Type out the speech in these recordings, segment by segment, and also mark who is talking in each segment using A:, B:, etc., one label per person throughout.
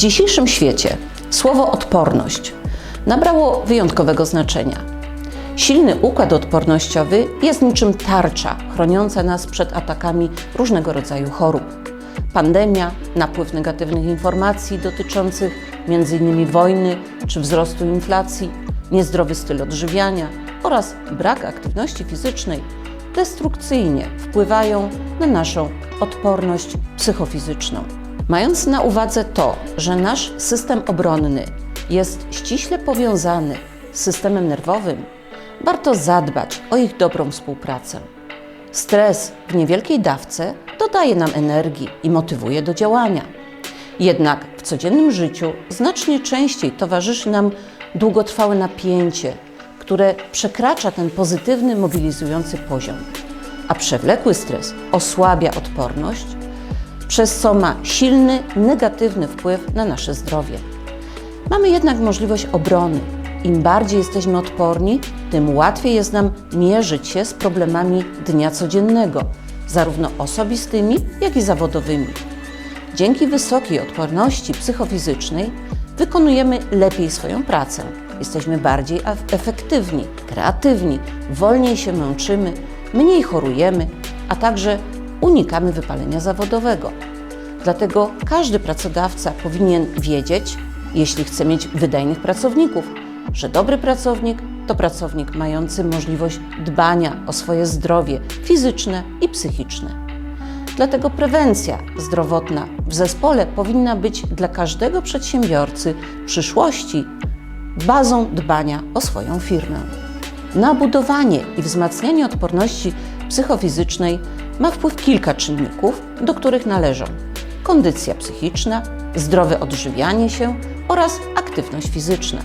A: dzisiejszym świecie słowo odporność nabrało wyjątkowego znaczenia. Silny układ odpornościowy jest niczym tarcza chroniąca nas przed atakami różnego rodzaju chorób. Pandemia, napływ negatywnych informacji dotyczących m.in. wojny czy wzrostu inflacji, niezdrowy styl odżywiania oraz brak aktywności fizycznej destrukcyjnie wpływają na naszą odporność psychofizyczną. Mając na uwadze to, że nasz system obronny jest ściśle powiązany z systemem nerwowym, warto zadbać o ich dobrą współpracę. Stres w niewielkiej dawce dodaje nam energii i motywuje do działania. Jednak w codziennym życiu znacznie częściej towarzyszy nam długotrwałe napięcie, które przekracza ten pozytywny, mobilizujący poziom. A przewlekły stres osłabia odporność, przez co ma silny, negatywny wpływ na nasze zdrowie. Mamy jednak możliwość obrony. Im bardziej jesteśmy odporni, tym łatwiej jest nam mierzyć się z problemami dnia codziennego, zarówno osobistymi, jak i zawodowymi. Dzięki wysokiej odporności psychofizycznej wykonujemy lepiej swoją pracę. Jesteśmy bardziej ef- efektywni, kreatywni, wolniej się męczymy, mniej chorujemy, a także unikamy wypalenia zawodowego. Dlatego każdy pracodawca powinien wiedzieć, jeśli chce mieć wydajnych pracowników, że dobry pracownik to pracownik mający możliwość dbania o swoje zdrowie fizyczne i psychiczne. Dlatego prewencja zdrowotna w zespole powinna być dla każdego przedsiębiorcy przyszłości bazą dbania o swoją firmę. Na budowanie i wzmacnianie odporności psychofizycznej ma wpływ kilka czynników, do których należą kondycja psychiczna, zdrowe odżywianie się oraz aktywność fizyczna.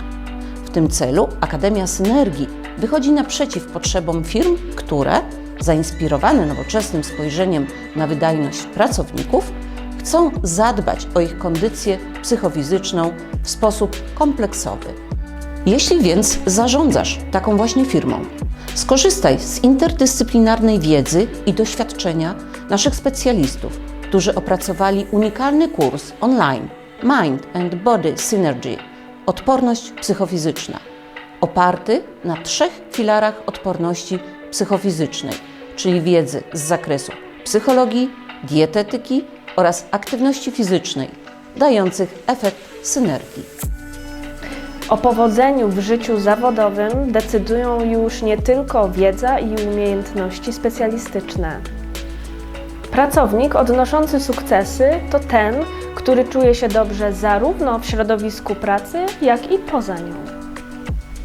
A: W tym celu Akademia Synergii wychodzi naprzeciw potrzebom firm, które, zainspirowane nowoczesnym spojrzeniem na wydajność pracowników, chcą zadbać o ich kondycję psychofizyczną w sposób kompleksowy. Jeśli więc zarządzasz taką właśnie firmą, skorzystaj z interdyscyplinarnej wiedzy i doświadczenia naszych specjalistów, którzy opracowali unikalny kurs online Mind and Body Synergy odporność psychofizyczna, oparty na trzech filarach odporności psychofizycznej, czyli wiedzy z zakresu psychologii, dietetyki oraz aktywności fizycznej, dających efekt synergii.
B: O powodzeniu w życiu zawodowym decydują już nie tylko wiedza i umiejętności specjalistyczne. Pracownik odnoszący sukcesy to ten, który czuje się dobrze zarówno w środowisku pracy, jak i poza nią.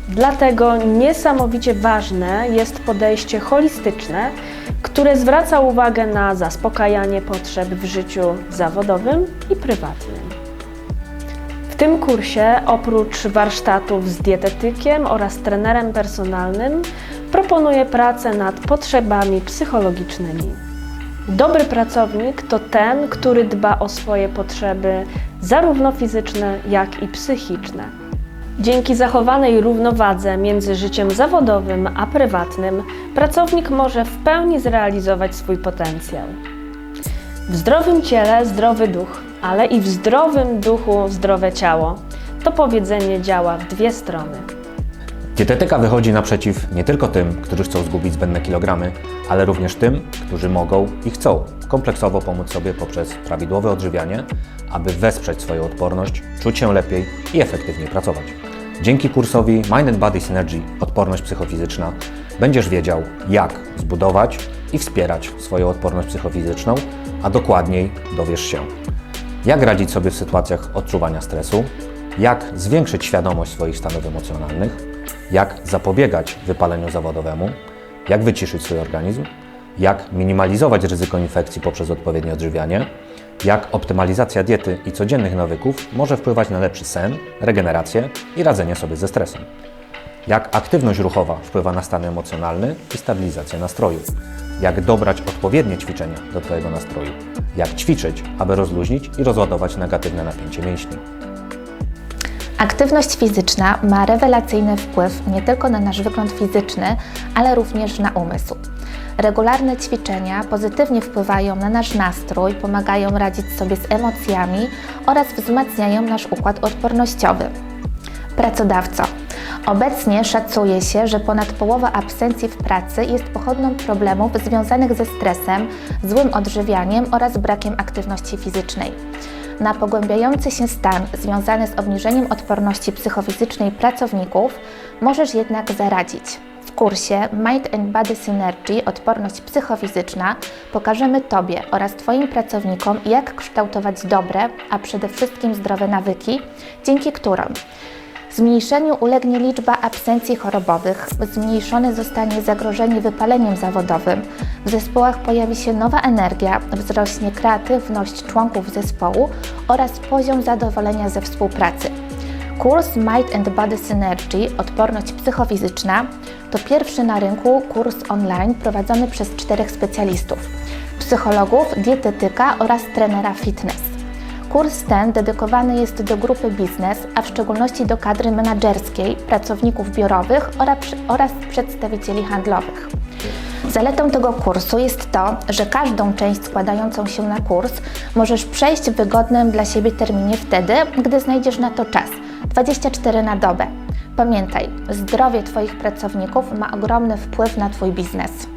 B: Dlatego niesamowicie ważne jest podejście holistyczne, które zwraca uwagę na zaspokajanie potrzeb w życiu zawodowym i prywatnym. Tym kursie, oprócz warsztatów z dietetykiem oraz trenerem personalnym, proponuję pracę nad potrzebami psychologicznymi. Dobry pracownik to ten, który dba o swoje potrzeby, zarówno fizyczne, jak i psychiczne. Dzięki zachowanej równowadze między życiem zawodowym a prywatnym, pracownik może w pełni zrealizować swój potencjał. W zdrowym ciele zdrowy duch, ale i w zdrowym duchu zdrowe ciało. To powiedzenie działa w dwie strony.
C: Dietetyka wychodzi naprzeciw nie tylko tym, którzy chcą zgubić zbędne kilogramy, ale również tym, którzy mogą i chcą kompleksowo pomóc sobie poprzez prawidłowe odżywianie, aby wesprzeć swoją odporność, czuć się lepiej i efektywniej pracować. Dzięki kursowi Mind and Body Synergy Odporność Psychofizyczna będziesz wiedział, jak zbudować i wspierać swoją odporność psychofizyczną, a dokładniej dowiesz się, jak radzić sobie w sytuacjach odczuwania stresu, jak zwiększyć świadomość swoich stanów emocjonalnych, jak zapobiegać wypaleniu zawodowemu, jak wyciszyć swój organizm, jak minimalizować ryzyko infekcji poprzez odpowiednie odżywianie, jak optymalizacja diety i codziennych nawyków może wpływać na lepszy sen, regenerację i radzenie sobie ze stresem. Jak aktywność ruchowa wpływa na stan emocjonalny i stabilizację nastroju. Jak dobrać odpowiednie ćwiczenia do Twojego nastroju. Jak ćwiczyć, aby rozluźnić i rozładować negatywne napięcie mięśni.
D: Aktywność fizyczna ma rewelacyjny wpływ nie tylko na nasz wygląd fizyczny, ale również na umysł. Regularne ćwiczenia pozytywnie wpływają na nasz nastrój, pomagają radzić sobie z emocjami oraz wzmacniają nasz układ odpornościowy. Pracodawco. Obecnie szacuje się, że ponad połowa absencji w pracy jest pochodną problemów związanych ze stresem, złym odżywianiem oraz brakiem aktywności fizycznej. Na pogłębiający się stan związany z obniżeniem odporności psychofizycznej pracowników możesz jednak zaradzić. W kursie Mind and Body Synergy Odporność psychofizyczna pokażemy Tobie oraz Twoim pracownikom, jak kształtować dobre, a przede wszystkim zdrowe nawyki, dzięki którym Zmniejszeniu ulegnie liczba absencji chorobowych, zmniejszone zostanie zagrożenie wypaleniem zawodowym, w zespołach pojawi się nowa energia, wzrośnie kreatywność członków zespołu oraz poziom zadowolenia ze współpracy. Kurs Might and Body Synergy Odporność psychofizyczna to pierwszy na rynku kurs online prowadzony przez czterech specjalistów: psychologów, dietetyka oraz trenera fitness. Kurs ten dedykowany jest do grupy biznes, a w szczególności do kadry menedżerskiej, pracowników biurowych oraz, przedstawicieli handlowych. Zaletą tego kursu jest to, że każdą część składającą się na kurs możesz przejść w wygodnym dla siebie terminie wtedy, gdy znajdziesz na to czas 24 na dobę. Pamiętaj, zdrowie Twoich pracowników ma ogromny wpływ na Twój biznes.